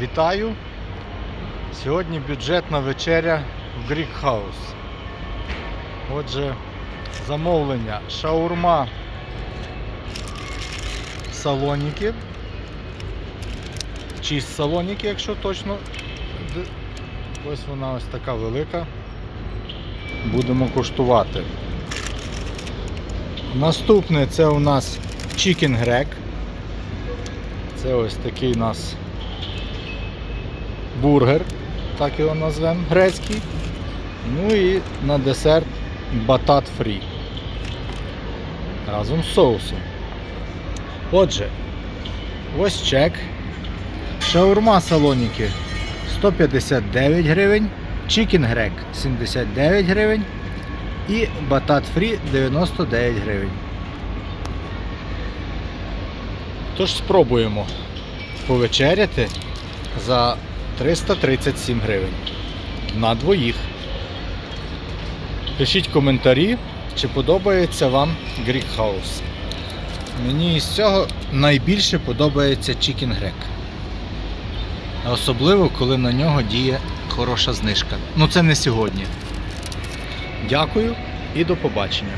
Вітаю! Сьогодні бюджетна вечеря в Greek House. Отже, замовлення шаурма салоніки. Чіз салоніки, якщо точно. Ось вона ось така велика. Будемо куштувати. Наступне це у нас Chicken Grek. Це ось такий у нас бургер, так його назвемо, грецький. Ну і на десерт батат фрі. Разом з соусом. Отже, ось чек. Шаурма салоніки 159 гривень, чікін грек 79 гривень і батат фрі 99 гривень. Тож спробуємо повечеряти за 337 гривень на двоїх. Пишіть коментарі, чи подобається вам Greek House. Мені із цього найбільше подобається Chicken Grek. Особливо, коли на нього діє хороша знижка. Ну це не сьогодні. Дякую і до побачення.